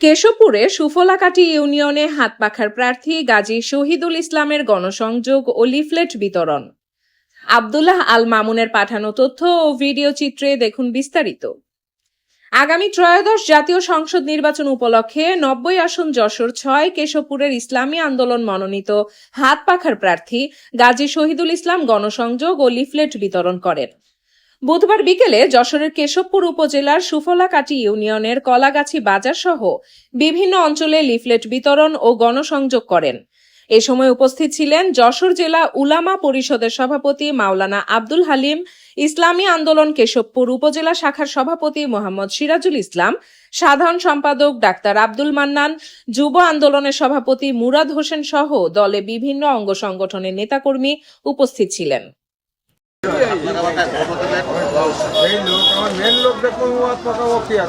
কেশবপুরে সুফলাকাটি ইউনিয়নে হাতপাখার প্রার্থী গাজী শহীদুল ইসলামের গণসংযোগ ও লিফলেট বিতরণ। আব্দুল্লাহ আল মামুনের পাঠানো তথ্য ও ভিডিও চিত্রে দেখুন বিস্তারিত। আগামী ত্রয়োদশ জাতীয় সংসদ নির্বাচন উপলক্ষে নব্বই আসন যশোর ছয় কেশবপুরের ইসলামী আন্দোলন মনোনীত হাতপাখার প্রার্থী গাজী শহীদুল ইসলাম গণসংযোগ ও লিফলেট বিতরণ করেন। বুধবার বিকেলে যশোরের কেশবপুর উপজেলার সুফলাকাটি ইউনিয়নের কলাগাছি বাজার সহ বিভিন্ন অঞ্চলে লিফলেট বিতরণ ও গণসংযোগ করেন। এ সময় উপস্থিত ছিলেন যশোর জেলা উলামা পরিষদের সভাপতি মাওলানা আব্দুল হালিম, ইসলামী আন্দোলন কেশবপুর উপজেলা শাখার সভাপতি মোহাম্মদ সিরাজুল ইসলাম, সাধারণ সম্পাদক ডাক্তার আব্দুল মান্নান, যুব আন্দোলনের সভাপতি মুরাদ হোসেন সহ দলে বিভিন্ন অঙ্গ সংগঠনের নেতাকর্মী উপস্থিত ছিলেন। মেন লোক আমার মেন লোক দেখুন ও কি আর